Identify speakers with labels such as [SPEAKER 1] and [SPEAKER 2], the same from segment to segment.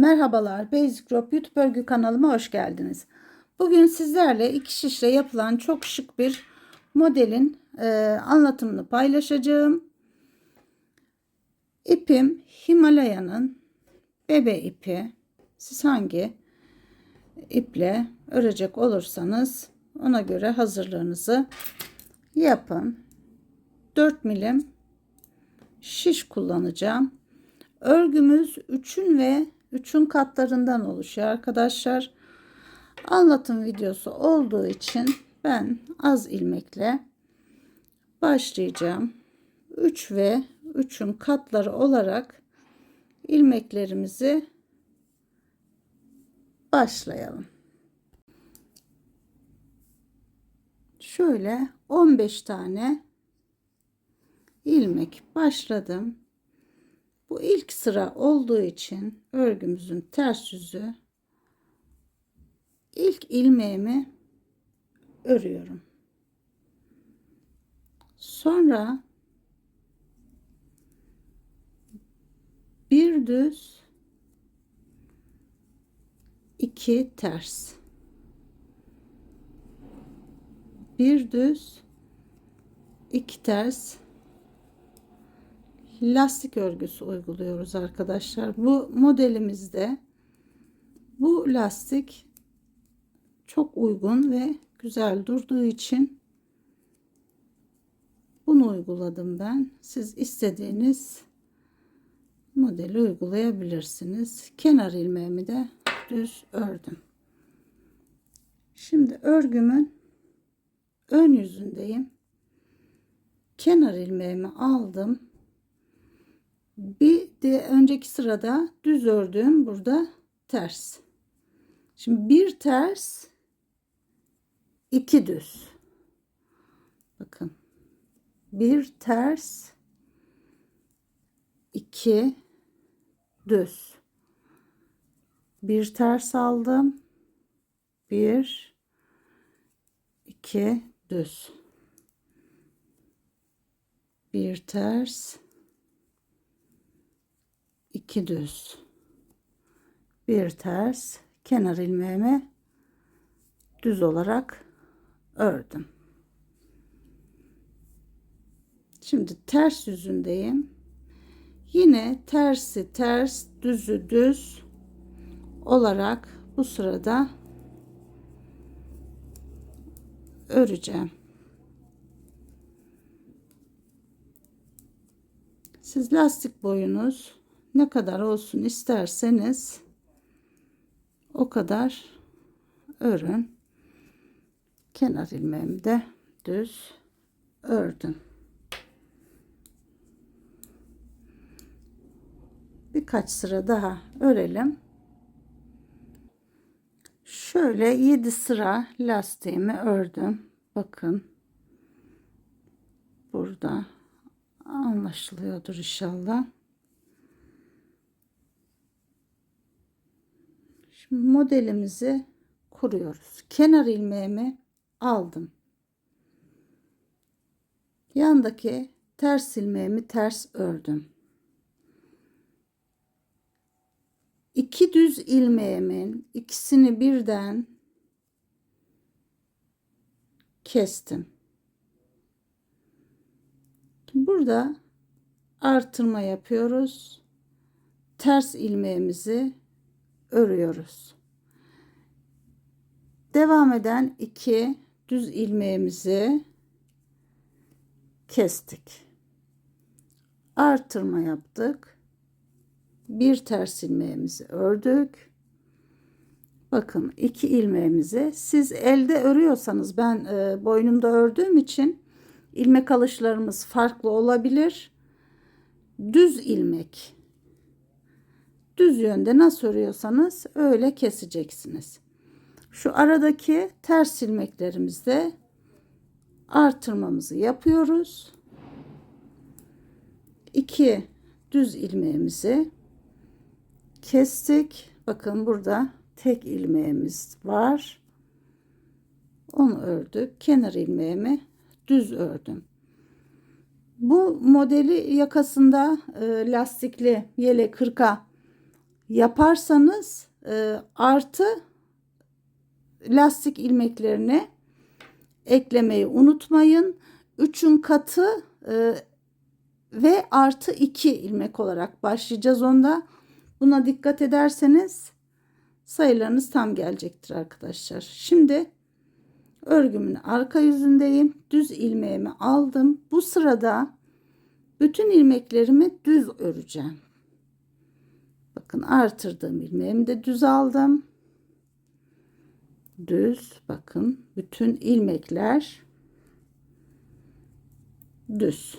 [SPEAKER 1] Merhabalar, Basic Rope YouTube örgü kanalıma hoş geldiniz. Bugün sizlerle iki şişle yapılan çok şık bir modelin e, anlatımını paylaşacağım. İpim Himalaya'nın bebe ipi. Siz hangi iple örecek olursanız ona göre hazırlığınızı yapın. 4 milim şiş kullanacağım. Örgümüz 3'ün ve 3'ün katlarından oluşuyor arkadaşlar. Anlatım videosu olduğu için ben az ilmekle başlayacağım. 3 ve 3'ün katları olarak ilmeklerimizi başlayalım. Şöyle 15 tane ilmek başladım. Bu ilk sıra olduğu için örgümüzün ters yüzü. İlk ilmeğimi örüyorum. Sonra bir düz iki ters. Bir düz iki ters lastik örgüsü uyguluyoruz arkadaşlar. Bu modelimizde bu lastik çok uygun ve güzel durduğu için bunu uyguladım ben. Siz istediğiniz modeli uygulayabilirsiniz. Kenar ilmeğimi de düz ördüm. Şimdi örgümün ön yüzündeyim. Kenar ilmeğimi aldım bir de önceki sırada düz ördüm burada ters. Şimdi bir ters iki düz. Bakın. Bir ters iki düz. Bir ters aldım. Bir iki düz. Bir ters 2 düz bir ters kenar ilmeğimi düz olarak ördüm. Şimdi ters yüzündeyim. Yine tersi ters, düzü düz olarak bu sırada öreceğim. Siz lastik boyunuz ne kadar olsun isterseniz o kadar örün. Kenar ilmeğimi de düz ördüm. Birkaç sıra daha örelim. Şöyle 7 sıra lastiğimi ördüm. Bakın. Burada anlaşılıyordur inşallah. Şimdi modelimizi kuruyoruz. Kenar ilmeğimi aldım. Yandaki ters ilmeğimi ters ördüm. İki düz ilmeğimin ikisini birden kestim. Burada artırma yapıyoruz. Ters ilmeğimizi örüyoruz. Devam eden iki düz ilmeğimizi kestik. Artırma yaptık. Bir ters ilmeğimizi ördük. Bakın iki ilmeğimizi siz elde örüyorsanız ben e, boynumda ördüğüm için ilmek alışlarımız farklı olabilir. Düz ilmek düz yönde nasıl örüyorsanız öyle keseceksiniz. Şu aradaki ters ilmeklerimizde artırmamızı yapıyoruz. İki düz ilmeğimizi kestik. Bakın burada tek ilmeğimiz var. Onu ördük. Kenar ilmeğimi düz ördüm. Bu modeli yakasında e, lastikli yelek hırka yaparsanız e, artı lastik ilmeklerini eklemeyi unutmayın. 3'ün katı e, ve artı 2 ilmek olarak başlayacağız onda. Buna dikkat ederseniz sayılarınız tam gelecektir arkadaşlar. Şimdi örgümün arka yüzündeyim. Düz ilmeğimi aldım. Bu sırada bütün ilmeklerimi düz öreceğim. Bakın artırdığım ilmeğimi de düz aldım. Düz bakın bütün ilmekler düz.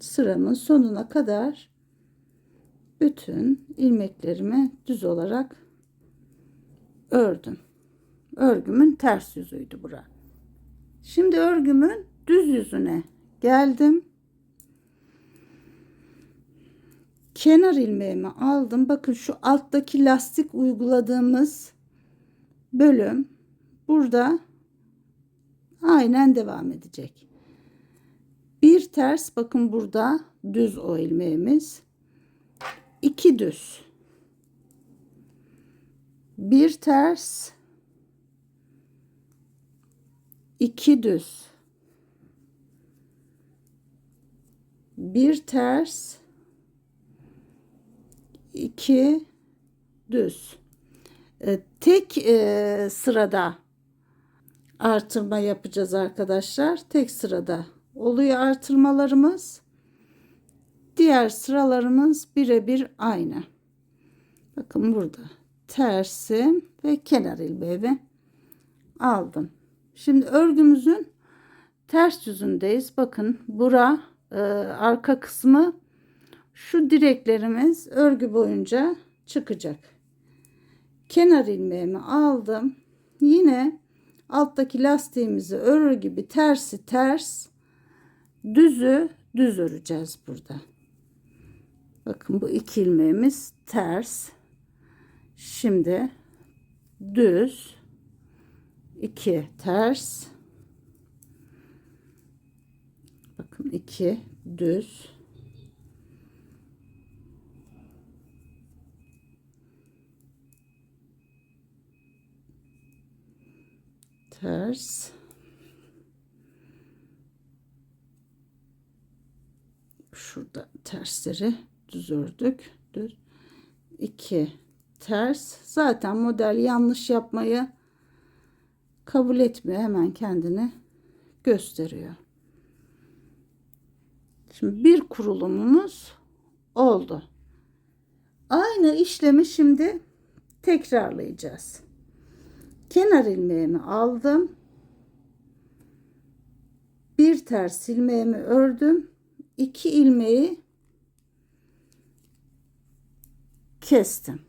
[SPEAKER 1] Sıramın sonuna kadar bütün ilmeklerimi düz olarak ördüm. Örgümün ters yüzüydü bura. Şimdi örgümün düz yüzüne geldim. Kenar ilmeğimi aldım. Bakın şu alttaki lastik uyguladığımız bölüm burada aynen devam edecek. Bir ters bakın burada düz o ilmeğimiz. iki düz. Bir ters iki düz. Bir ters iki düz. E, tek e, sırada artırma yapacağız arkadaşlar. Tek sırada oluyor artırmalarımız. Diğer sıralarımız birebir aynı. Bakın burada tersi ve kenar ilmeği aldım. Şimdi örgümüzün ters yüzündeyiz. Bakın bura e, arka kısmı şu direklerimiz örgü boyunca çıkacak. Kenar ilmeğimi aldım. Yine alttaki lastiğimizi örür gibi tersi ters düzü düz öreceğiz burada. Bakın bu iki ilmeğimiz ters. Şimdi düz 2 ters bakın 2 düz. Ters. Şurada tersleri düz ördük. Düz. 2 ters. Zaten model yanlış yapmayı kabul etmiyor. Hemen kendini gösteriyor. Şimdi bir kurulumumuz oldu. Aynı işlemi şimdi tekrarlayacağız. Kenar ilmeğimi aldım. Bir ters ilmeğimi ördüm. iki ilmeği kestim.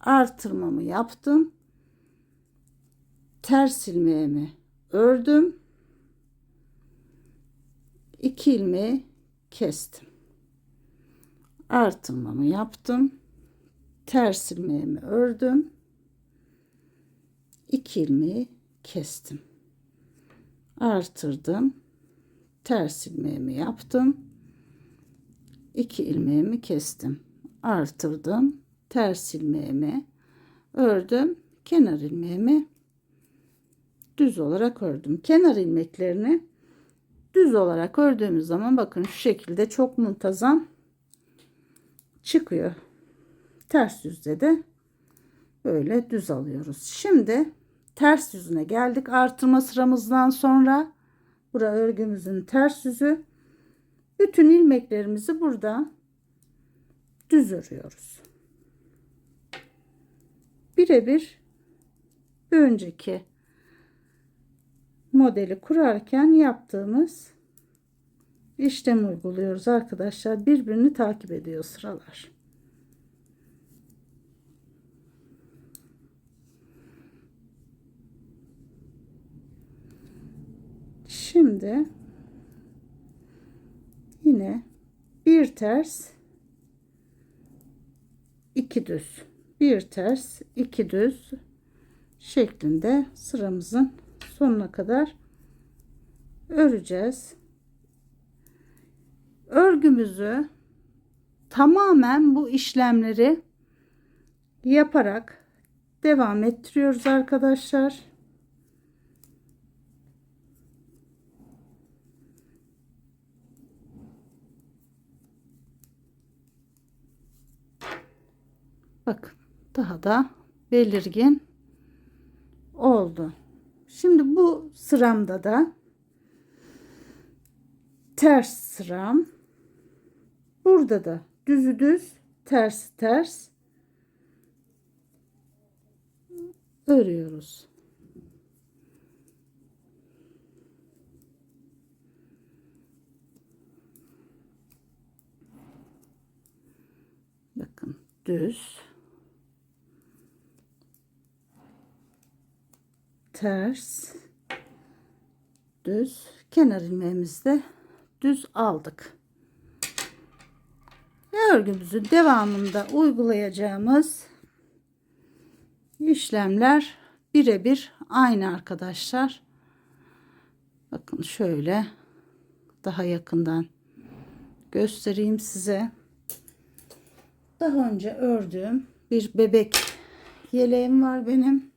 [SPEAKER 1] Artırmamı yaptım ters ilmeğimi ördüm. 2 ilmeği kestim. Artırmamı yaptım. Ters ilmeğimi ördüm. 2 ilmeği kestim. Artırdım. Ters ilmeğimi yaptım. 2 ilmeğimi kestim. Artırdım. Ters ilmeğimi ördüm. Kenar ilmeğimi düz olarak ördüm. Kenar ilmeklerini düz olarak ördüğümüz zaman bakın şu şekilde çok muntazam çıkıyor. Ters yüzde de böyle düz alıyoruz. Şimdi ters yüzüne geldik. Artırma sıramızdan sonra bura örgümüzün ters yüzü. Bütün ilmeklerimizi burada düz örüyoruz. Birebir bir önceki modeli kurarken yaptığımız işlem uyguluyoruz arkadaşlar. Birbirini takip ediyor sıralar. Şimdi yine bir ters iki düz bir ters iki düz şeklinde sıramızın sonuna kadar öreceğiz. örgümüzü tamamen bu işlemleri yaparak devam ettiriyoruz arkadaşlar. Bakın daha da belirgin oldu. Şimdi bu sıramda da ters sıram. Burada da düzü düz, ters ters örüyoruz. Bakın düz ters düz kenar ilmeğimizde düz aldık. Örgümüzün devamında uygulayacağımız işlemler birebir aynı arkadaşlar. Bakın şöyle daha yakından göstereyim size. Daha önce ördüğüm bir bebek yeleğim var benim.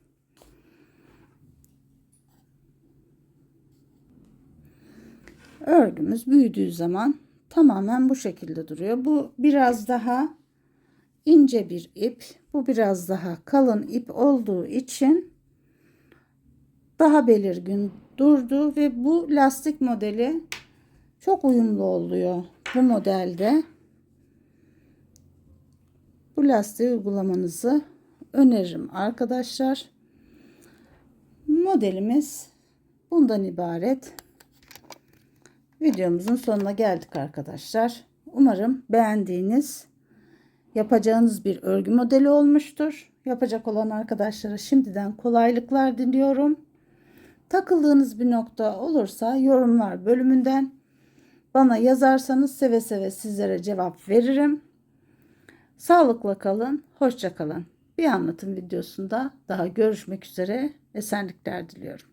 [SPEAKER 1] Örgümüz büyüdüğü zaman tamamen bu şekilde duruyor. Bu biraz daha ince bir ip. Bu biraz daha kalın ip olduğu için daha belirgin durdu ve bu lastik modeli çok uyumlu oluyor bu modelde. Bu lastiği uygulamanızı öneririm arkadaşlar. Modelimiz bundan ibaret. Videomuzun sonuna geldik arkadaşlar. Umarım beğendiğiniz, yapacağınız bir örgü modeli olmuştur. Yapacak olan arkadaşlara şimdiden kolaylıklar diliyorum. Takıldığınız bir nokta olursa yorumlar bölümünden bana yazarsanız seve seve sizlere cevap veririm. Sağlıkla kalın, hoşça kalın. Bir anlatım videosunda daha görüşmek üzere. Esenlikler diliyorum.